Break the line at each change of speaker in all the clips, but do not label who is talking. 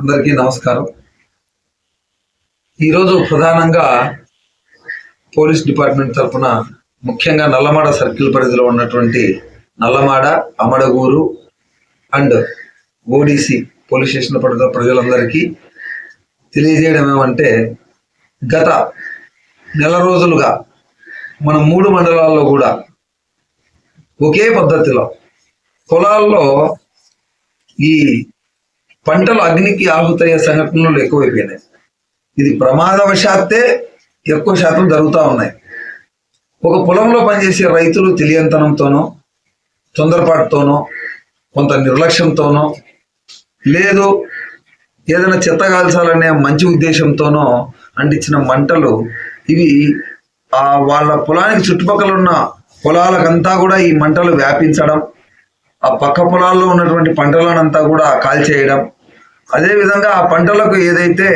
అందరికీ నమస్కారం. ఈరోజు ప్రధానంగా పోలీస్ డిపార్ట్మెంట్ తరఫున ముఖ్యంగా నల్లమాడ సర్కిల్ పరిధిలో ఉన్నటువంటి Nallamada Amadagur and ODC police station పరిధిలో ప్రజలందరికీ తెలియజేయడం ఏమంటే గత నెల రోజులుగా మన మూడు మండలాల్లో కూడా ఒకే పద్ధతిలో పొలాల్లో ఈ పంటలు అగ్నికి ఆహుతయ్యే సంఘటనలు ఎక్కువైపోయినాయి. ఇది ప్రమాదవశాత్తే ఎక్కువ శాతం జరుగుతూ ఉన్నాయి. ఒక పొలంలో పనిచేసే రైతులు తెలియంతనంతోనో తొందరపాటుతోనో కొంత నిర్లక్ష్యంతోనో లేదు ఏదైనా చెత్త కాల్చాలనే మంచి ఉద్దేశంతోనో అంటించిన మంటలు ఇవి ఆ వాళ్ళ పొలానికి చుట్టుపక్కల ఉన్న పొలాలకంతా కూడా ఈ మంటలు వ్యాపించడం ఆ పక్క పొలాల్లో ఉన్నటువంటి పంటలనంతా కూడా కాల్చేయడం అదేవిధంగా ఆ పంటలకు ఏదైతే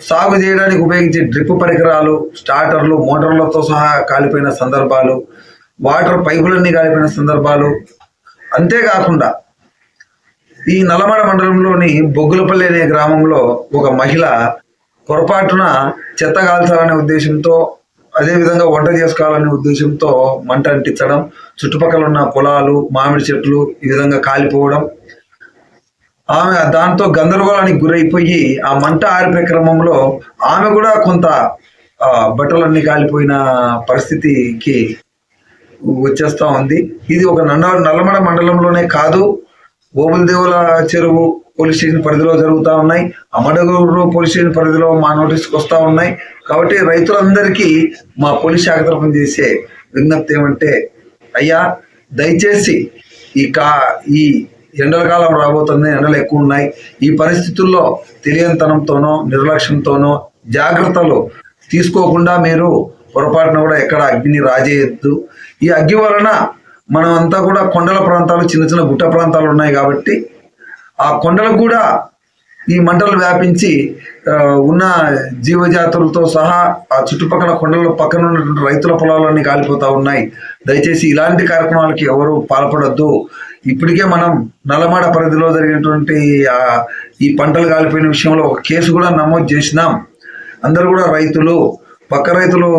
సాగు చేయడానికి ఉపయోగించే డ్రిప్ పరికరాలు స్టార్టర్లు మోటార్లతో సహా కాలిపోయిన సందర్భాలు వాటర్ పైపులన్నీ కాలిపోయిన సందర్భాలు. అంతేకాకుండా ఈ నల్లమడ మండలంలోని బొగ్గులపల్లి అనే గ్రామంలో ఒక మహిళ పొరపాటున చెత్త కాల్చాలనే ఉద్దేశంతో అదేవిధంగా వంట చేసుకోవాలనే ఉద్దేశంతో మంట అంటించడం చుట్టుపక్కల ఉన్న పొలాలు మామిడి చెట్లు ఈ విధంగా కాలిపోవడం. ఆమె దాంతో గందరగోళానికి గురైపోయి ఆ మంట ఆరిపోయే క్రమంలో ఆమె కూడా కొంత బట్టలన్నీ కాలిపోయిన పరిస్థితికి వచ్చేస్తా ఉంది. ఇది ఒక నల్ల నల్లమడ మండలంలోనే కాదు ఓబులదేవుల చెరువు పోలీస్ స్టేషన్ పరిధిలో జరుగుతూ ఉన్నాయి. అమడగూరు పోలీస్ స్టేషన్ పరిధిలో మా నోటీస్కి వస్తూ ఉన్నాయి. కాబట్టి రైతులందరికీ మా పోలీస్ శాఖ తరఫున చేసే విజ్ఞప్తి ఏమంటే అయ్యా దయచేసి ఈ కా ఈ ఎండల కాలం రాబోతుంది ఎండలు ఎక్కువ ఉన్నాయి. ఈ పరిస్థితుల్లో తెలియనితనంతోనో నిర్లక్ష్యంతోనో జాగ్రత్తలు తీసుకోకుండా మీరు పొరపాటున కూడా ఎక్కడ అగ్నిని రాజేయద్దు. ఈ అగ్గి వలన మనం అంతా కూడా కొండల ప్రాంతాలు చిన్న చిన్న గుట్ట ప్రాంతాలు ఉన్నాయి కాబట్టి ఆ కొండలకు కూడా ఈ మంటలు వ్యాపించి ఉన్న జీవజాతులతో సహా ఆ చుట్టుపక్కల కొండల పక్కన ఉన్నటువంటి రైతుల పొలాలన్నీ కాలిపోతూ ఉన్నాయి. దయచేసి ఇలాంటి కార్యక్రమాలకి ఎవరు పాల్పడద్దు. ఇప్పటికే మనం నల్లమాడ పరిధిలో జరిగినటువంటి ఈ పంటలు కాలిపోయిన విషయంలో ఒక కేసు కూడా నమోదు చేసినాం. అందరూ కూడా రైతులు పక్క రైతులు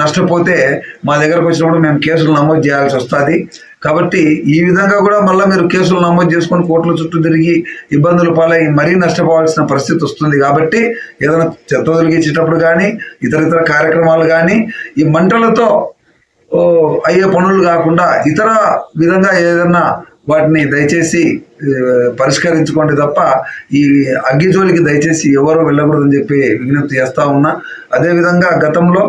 నష్టపోతే మా దగ్గరకు వచ్చినప్పుడు మేము కేసులు నమోదు చేయాల్సి వస్తుంది. కాబట్టి ఈ విధంగా కూడా మళ్ళీ మీరు కేసులు నమోదు చేసుకొని కోర్టుల చుట్టూ తిరిగి ఇబ్బందులు పాలై మరీ నష్టపోవాల్సిన పరిస్థితి వస్తుంది కాబట్టి ఏదైనా చెత్త తొలగించేటప్పుడు కానీ ఇతర ఇతర కార్యక్రమాలు కానీ ఈ మంటలతో అయ్యే పనులు కాకుండా ఇతర విధంగా ఏదైనా వాటిని దయచేసి పరిష్కరించుకోండి తప్ప ఈ అగ్గిజోలికి దయచేసి ఎవరు వెళ్ళకూడదని చెప్పి విజ్ఞప్తి చేస్తూ ఉన్నా. అదేవిధంగా గతంలో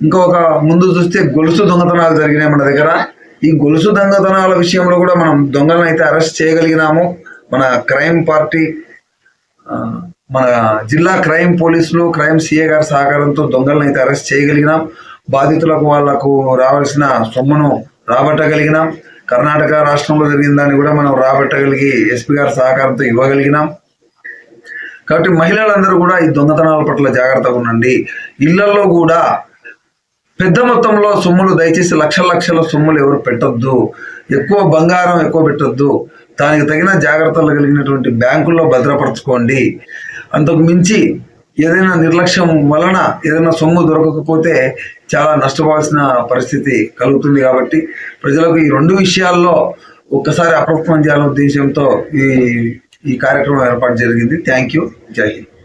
ఇంకొక ముందు చూస్తే గొలుసు దొంగతనాలు జరిగినాయి మన దగ్గర. ఈ గొలుసు దొంగతనాల విషయంలో కూడా మనం దొంగలను అయితే అరెస్ట్ చేయగలిగినాము. మన క్రైమ్ పార్టీ మన జిల్లా క్రైమ్ పోలీసులు క్రైమ్ సిఏ గారి సహకారంతో దొంగలను అయితే అరెస్ట్ చేయగలిగినాం. బాధితులకు వాళ్ళకు రావాల్సిన సొమ్మును రాబట్టగలిగినాం. కర్ణాటక రాష్ట్రంలో జరిగిన దాన్ని కూడా మనం రాబట్టగలిగి ఎస్పీ గారి సహకారంతో ఇవ్వగలిగినాం. కాబట్టి మహిళలందరూ కూడా ఈ దొంగతనాల పట్ల జాగ్రత్తగా ఉండండి. ఇళ్ళలో కూడా పెద్ద మొత్తంలో సొమ్ములు దయచేసి లక్షల లక్షల సొమ్ములు ఎవరు పెట్టొద్దు. ఎక్కువ బంగారం ఎక్కువ పెట్టొద్దు. దానికి తగిన జాగ్రత్తలు కలిగినటువంటి బ్యాంకుల్లో భద్రపరచుకోండి. అంతకు మించి ఏదైనా నిర్లక్ష్యం వలన ఏదైనా సొమ్ము దొరకకపోతే చాలా నష్టపోవాల్సిన పరిస్థితి కలుగుతుంది కాబట్టి ప్రజలకు ఈ రెండు విషయాల్లో ఒక్కసారి అప్రమత్తం చేయాలనే ఉద్దేశంతో ఈ ఈ కార్యక్రమం ఏర్పాటు జరిగింది. థ్యాంక్ యూ జై హింద్